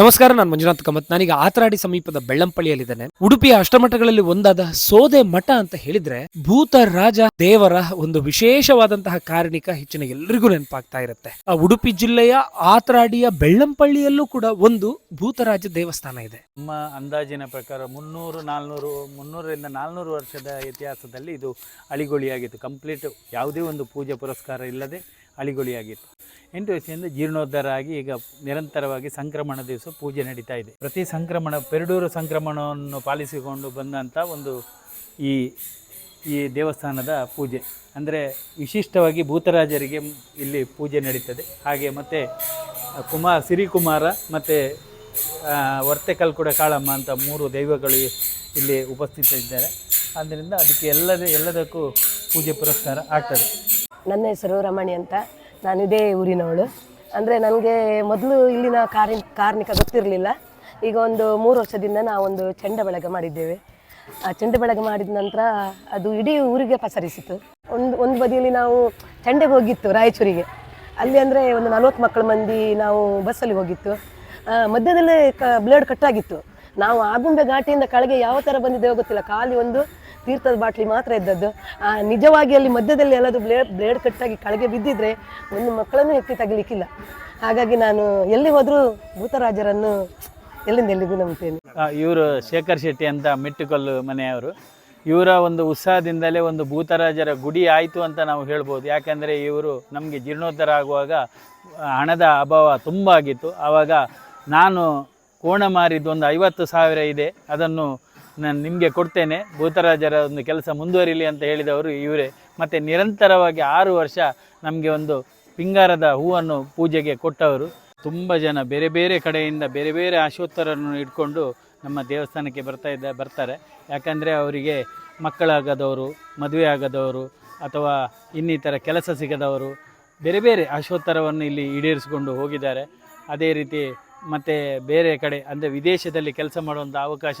ನಮಸ್ಕಾರ, ನಾನು ಮಂಜುನಾಥ್ ಕಮತ್. ನಾನೀಗ ಆತರಾಡಿ ಸಮೀಪದ ಬೆಳ್ಳಂಪಳ್ಳಿಯಲ್ಲಿದ್ದೇನೆ. ಉಡುಪಿಯ ಅಷ್ಟಮಠಗಳಲ್ಲಿ ಒಂದಾದ ಸೋದೆ ಮಠ ಅಂತ ಹೇಳಿದ್ರೆ ಭೂತ ರಾಜ ದೇವರ ಒಂದು ವಿಶೇಷವಾದಂತಹ ಕಾರಣಿಕ ಹೆಚ್ಚಿನ ಎಲ್ರಿಗೂ ನೆನಪಾಗ್ತಾ ಇರುತ್ತೆ. ಆ ಉಡುಪಿ ಜಿಲ್ಲೆಯ ಆತರಾಡಿಯ ಬೆಳ್ಳಂಪಳ್ಳಿಯಲ್ಲೂ ಕೂಡ ಒಂದು ಭೂತರಾಜ ದೇವಸ್ಥಾನ ಇದೆ. ನಮ್ಮ ಅಂದಾಜಿನ ಪ್ರಕಾರ ಮುನ್ನೂರು, ನಾಲ್ನೂರು, ಮುನ್ನೂರರಿಂದ ನಾಲ್ನೂರು ವರ್ಷದ ಇತಿಹಾಸದಲ್ಲಿ ಇದು ಅಳಿಗೊಳಿಯಾಗಿತ್ತು. ಕಂಪ್ಲೀಟ್ ಯಾವುದೇ ಒಂದು ಪೂಜೆ ಪುರಸ್ಕಾರ ಇಲ್ಲದೆ ಅಳಿಗೊಳಿಯಾಗಿತ್ತು. ಎಂಟು ವರ್ಷದಿಂದ ಜೀರ್ಣೋದ್ಧಾರ ಆಗಿ ಈಗ ನಿರಂತರವಾಗಿ ಸಂಕ್ರಮಣ ದಿವಸ ಪೂಜೆ ನಡೀತಾ ಇದೆ. ಪ್ರತಿ ಸಂಕ್ರಮಣ, ಪೆರಡೂರು ಸಂಕ್ರಮಣವನ್ನು ಪಾಲಿಸಿಕೊಂಡು ಬಂದಂಥ ಒಂದು ಈ ಈ ದೇವಸ್ಥಾನದ ಪೂಜೆ. ಅಂದರೆ ವಿಶಿಷ್ಟವಾಗಿ ಭೂತರಾಜರಿಗೆ ಇಲ್ಲಿ ಪೂಜೆ ನಡೀತದೆ. ಹಾಗೆ ಮತ್ತು ಕುಮಾರ್, ಸಿರಿಕುಮಾರ ಮತ್ತು ವರ್ತೆಕಲ್ ಕೂಡ ಕಾಳಮ್ಮ ಅಂತ ಮೂರು ದೈವಗಳು ಇಲ್ಲಿ ಉಪಸ್ಥಿತರಿದ್ದಾರೆ. ಆದ್ದರಿಂದ ಅದಕ್ಕೆ ಎಲ್ಲದೇ, ಎಲ್ಲದಕ್ಕೂ ಪೂಜೆ ಪುರಸ್ಕಾರ ಆಗ್ತದೆ. ನನ್ನ ಹೆಸರು ರಮಣಿ ಅಂತ. ನಾನು ಇದೇ ಊರಿನವಳು. ಅಂದರೆ ನನಗೆ ಮೊದಲು ಇಲ್ಲಿನ ಕಾರಿ ಕಾರ್ಮಿಕ ಗೊತ್ತಿರಲಿಲ್ಲ. ಈಗ ಒಂದು ಮೂರು ವರ್ಷದಿಂದ ನಾವೊಂದು ಚೆಂಡ ಬಳಗ ಮಾಡಿದ್ದೇವೆ. ಆ ಚೆಂಡ ಬಳಗ ಮಾಡಿದ ನಂತರ ಅದು ಇಡೀ ಊರಿಗೆ ಪಸರಿಸಿತು. ಒಂದು ಒಂದು ಬದಿಯಲ್ಲಿ ನಾವು ಚೆಂಡೆಗೆ ಹೋಗಿತ್ತು ರಾಯಚೂರಿಗೆ. ಅಲ್ಲಿ ಅಂದರೆ ಒಂದು ನಲ್ವತ್ತು ಮಕ್ಕಳ ಮಂದಿ ನಾವು ಬಸ್ಸಲ್ಲಿ ಹೋಗಿತ್ತು. ಮಧ್ಯದಲ್ಲೇ ಕ ಬ್ಲಡ್ ಕಟ್ಟಾಗಿತ್ತು ನಾವು ಆಗುಂಬೆ ಘಾಟಿಯಿಂದ ಕೆಳಗೆ ಯಾವ ಥರ ಬಂದಿದ್ದೇವೆ ಗೊತ್ತಿಲ್ಲ. ಖಾಲಿ ಒಂದು ತೀರ್ಥದ ಬಾಟ್ಲಿ ಮಾತ್ರ ಇದ್ದದ್ದು. ಆ, ನಿಜವಾಗಿ ಅಲ್ಲಿ ಮಧ್ಯದಲ್ಲಿ ಎಲ್ಲದು ಬ್ಲೇಡ್ ಬ್ಲೇಡ್ ಕಟ್ಟಾಗಿ ಕೆಳಗೆ ಬಿದ್ದಿದ್ರೆ ಒಂದು ಮಕ್ಕಳನ್ನು ಎತ್ತಿ ತೆಗಿಲಿಕ್ಕಿಲ್ಲ. ಹಾಗಾಗಿ ನಾನು ಎಲ್ಲಿ ಹೋದರೂ ಭೂತರಾಜರನ್ನು ಎಲ್ಲಿಂದ ಎಲ್ಲಿಗೂ ನಂಬ್ತೇನೆ ಇವರು ಶೇಖರ್ ಶೆಟ್ಟಿ ಅಂತ ಮೆಟ್ಟುಕಲ್ಲು ಮನೆಯವರು. ಇವರ ಒಂದು ಉತ್ಸಾಹದಿಂದಲೇ ಒಂದು ಭೂತರಾಜರ ಗುಡಿ ಆಯಿತು ಅಂತ ನಾವು ಹೇಳ್ಬೋದು. ಯಾಕೆಂದರೆ ಇವರು ನಮಗೆ ಜೀರ್ಣೋದ್ಧಾರ ಆಗುವಾಗ ಹಣದ ಅಭಾವ ತುಂಬ ಆಗಿತ್ತು. ಆವಾಗ ನಾನು ಕೋಣ ಮಾರಿದ್ದು ಒಂದು ಐವತ್ತು ಸಾವಿರ ಇದೆ. ಅದನ್ನು ನಾನು ನಿಮಗೆ ಕೊಡ್ತೇನೆ. ಭೂತರಾಜರ ಒಂದು ಕೆಲಸ ಮುಂದುವರಿಲಿ ಅಂತ ಹೇಳಿದವರು ಇವರೇ. ಮತ್ತು ನಿರಂತರವಾಗಿ ಆರು ವರ್ಷ ನಮಗೆ ಒಂದು ಪಿಂಗಾರದ ಹೂವನ್ನು ಪೂಜೆಗೆ ಕೊಟ್ಟವರು. ತುಂಬ ಜನ ಬೇರೆ ಬೇರೆ ಕಡೆಯಿಂದ ಬೇರೆ ಬೇರೆ ಆಶೋತ್ತರನ್ನು ಇಟ್ಕೊಂಡು ನಮ್ಮ ದೇವಸ್ಥಾನಕ್ಕೆ ಬರ್ತಾ ಇದ್ದ, ಬರ್ತಾರೆ. ಯಾಕಂದರೆ ಅವರಿಗೆ ಮಕ್ಕಳಾಗದವರು, ಮದುವೆ ಆಗದವರು, ಅಥವಾ ಇನ್ನಿತರ ಕೆಲಸ ಸಿಗದವರು ಬೇರೆ ಬೇರೆ ಆಶೋತ್ತರವನ್ನು ಇಲ್ಲಿ ಈಡೇರಿಸಿಕೊಂಡು ಹೋಗಿದ್ದಾರೆ. ಅದೇ ರೀತಿ ಮತ್ತು ಬೇರೆ ಕಡೆ, ಅಂದರೆ ವಿದೇಶದಲ್ಲಿ ಕೆಲಸ ಮಾಡುವಂಥ ಅವಕಾಶ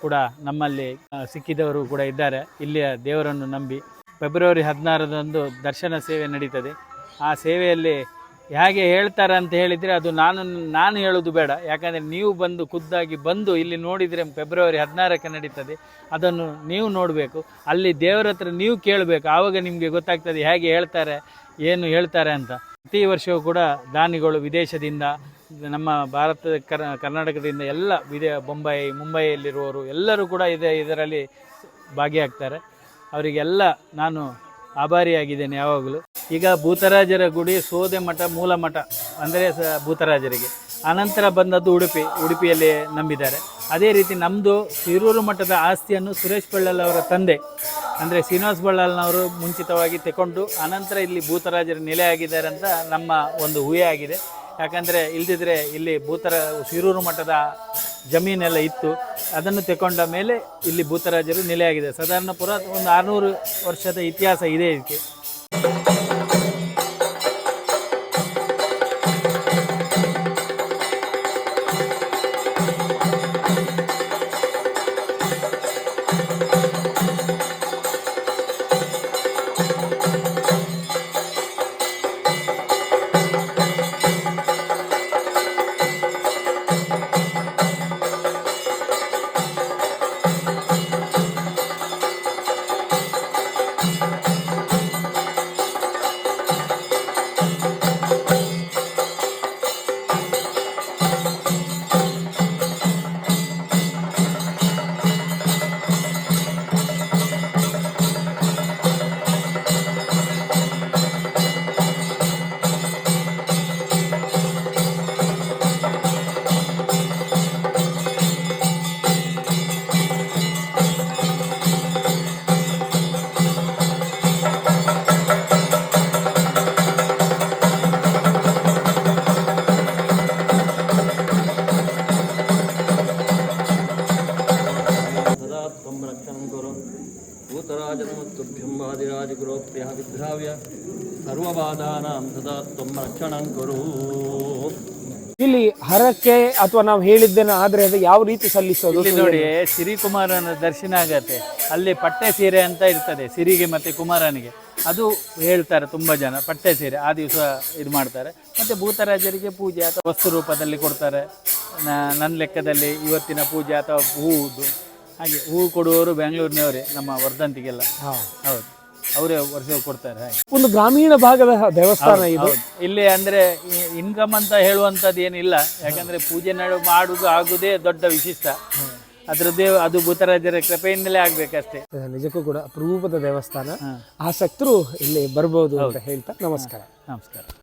ಕೂಡ ನಮ್ಮಲ್ಲಿ ಸಿಕ್ಕಿದವರು ಕೂಡ ಇದ್ದಾರೆ. ಇಲ್ಲಿಯ ದೇವರನ್ನು ನಂಬಿ, ಫೆಬ್ರವರಿ ಹದಿನಾರರಂದು ದರ್ಶನ ಸೇವೆ ನಡೀತದೆ. ಆ ಸೇವೆಯಲ್ಲಿ ಹೇಗೆ ಹೇಳ್ತಾರೆ ಅಂತ ಹೇಳಿದರೆ ಅದು ನಾನು ನಾನು ಹೇಳೋದು ಬೇಡ. ಯಾಕಂದರೆ ನೀವು ಬಂದು, ಖುದ್ದಾಗಿ ಬಂದು ಇಲ್ಲಿ ನೋಡಿದರೆ ಫೆಬ್ರವರಿ ಹದಿನಾರಕ್ಕೆ ನಡೀತದೆ. ಅದನ್ನು ನೀವು ನೋಡಬೇಕು. ಅಲ್ಲಿ ದೇವರ ಹತ್ರ ನೀವು ಕೇಳಬೇಕು. ಆವಾಗ ನಿಮಗೆ ಗೊತ್ತಾಗ್ತದೆ ಹೇಗೆ ಹೇಳ್ತಾರೆ, ಏನು ಹೇಳ್ತಾರೆ ಅಂತ. ಪ್ರತಿ ವರ್ಷವೂ ಕೂಡ ದಾನಿಗಳು ವಿದೇಶದಿಂದ, ನಮ್ಮ ಭಾರತ, ಕರ್, ಕರ್ನಾಟಕದಿಂದ ಎಲ್ಲ ವಿದೇ, ಬೊಂಬೈ ಮುಂಬೈಯಲ್ಲಿರುವವರು ಎಲ್ಲರೂ ಕೂಡ ಇದೆ, ಇದರಲ್ಲಿ ಭಾಗಿಯಾಗ್ತಾರೆ. ಅವರಿಗೆಲ್ಲ ನಾನು ಆಭಾರಿಯಾಗಿದ್ದೇನೆ ಯಾವಾಗಲೂ. ಈಗ ಭೂತರಾಜರ ಗುಡಿ ಸೋದೆ ಮಠ, ಮೂಲ ಮಠ, ಅಂದರೆ ಸ ಭೂತರಾಜರಿಗೆ. ಅನಂತರ ಬಂದದ್ದು ಉಡುಪಿ, ಉಡುಪಿಯಲ್ಲಿ ನಂಬಿದ್ದಾರೆ. ಅದೇ ರೀತಿ ನಮ್ಮದು ಶಿರೂರು ಮಠದ ಆಸ್ತಿಯನ್ನು ಸುರೇಶ್ ಬಳ್ಳಾಲ್ ಅವರ ತಂದೆ, ಅಂದರೆ ಶ್ರೀನಿವಾಸ ಬಳ್ಳಾಲ್ನವರು ಮುಂಚಿತವಾಗಿ ತಗೊಂಡು ಅನಂತರ ಇಲ್ಲಿ ಭೂತರಾಜರು ನೆಲೆಯಾಗಿದ್ದಾರೆ ಅಂತ ನಮ್ಮ ಒಂದು ಊಹೆ ಆಗಿದೆ. ಯಾಕಂದರೆ ಇಲ್ದಿದ್ರೆ ಇಲ್ಲಿ ಭೂತರ, ಶಿರೂರು ಮಠದ ಜಮೀನೆಲ್ಲ ಇತ್ತು. ಅದನ್ನು ತಗೊಂಡ ಮೇಲೆ ಇಲ್ಲಿ ಭೂತರಾಜರು ನೆಲೆಯಾಗಿದೆ ಸಾಧಾರಣ ಪುರ ಒಂದು ಆರುನೂರು ವರ್ಷದ ಇತಿಹಾಸ ಇದೆ ಇದಕ್ಕೆ. ಭೂತರಾಜತಮಸ್ತುಭ್ಯಂ ಆದಿರಾಜಗುರೋಪ್ರಿಯ ವಿದ್ರಾವ್ಯ ಸರ್ವಬಾಧಾನಾಂ ಇಲ್ಲಿ ಹರಕೆ ಅಥವಾ ನಾವು ಹೇಳಿದ್ದೇನೆ ಆದರೆ ಅದು ಯಾವ ರೀತಿ ಸಲ್ಲಿಸೋದು? ನೋಡಿ ನೋಡಿ ಸಿರಿಕುಮಾರನ ದರ್ಶನ ಆಗತ್ತೆ. ಅಲ್ಲಿ ಪಟ್ಟೆ ಸೀರೆ ಅಂತ ಇರ್ತದೆ ಸಿರಿಗೆ ಮತ್ತೆ ಕುಮಾರನಿಗೆ. ಅದು ಹೇಳ್ತಾರೆ ತುಂಬಾ ಜನ ಪಟ್ಟೆ ಸೀರೆ ಆ ದಿವಸ ಇದು ಮಾಡ್ತಾರೆ. ಮತ್ತೆ ಭೂತರಾಜರಿಗೆ ಪೂಜೆ ಅಥವಾ ವಸ್ತು ರೂಪದಲ್ಲಿ ಕೊಡ್ತಾರೆ. ನನ್ನ ಲೆಕ್ಕದಲ್ಲಿ ಇವತ್ತಿನ ಪೂಜೆ ಅಥವಾ ಹೂದು. ಹಾಗೆ ಹೂವು ಕೊಡುವವರು ಬೆಂಗಳೂರಿನವರೇ ನಮ್ಮ ವರ್ಧಂತಿಗೆಲ್ಲ. ಹೌದು. ಅವರೇ ವರ್ಷ ಕೊಡ್ತಾರೆ ಹಾಗೆ. ಒಂದು ಗ್ರಾಮೀಣ ಭಾಗದ ದೇವಸ್ಥಾನ ಇದು. ಹೌದು. ಇಲ್ಲಿ ಅಂದ್ರೆ ಇನ್ಕಮ್ ಅಂತ ಹೇಳುವಂಥದ್ದು ಏನಿಲ್ಲ. ಯಾಕಂದ್ರೆ ಪೂಜೆ ನಡು ಮಾಡುದು ಆಗುದೇ ದೊಡ್ಡ ವಿಶಿಷ್ಟ. ಅದ್ರದ್ದೇ ಅದು ಭೂತರಾಜರ ಕೃಪೆಯಿಂದಲೇ ಆಗ್ಬೇಕಷ್ಟೇ. ನಿಜಕ್ಕೂ ಕೂಡ ಅಪರೂಪದ ದೇವಸ್ಥಾನ. ಹಾ. ಆಸಕ್ತರು ಇಲ್ಲಿ ಬರ್ಬೋದು ಅಂತ ಹೇಳ್ತಾ ನಮಸ್ಕಾರ. ನಮಸ್ಕಾರ.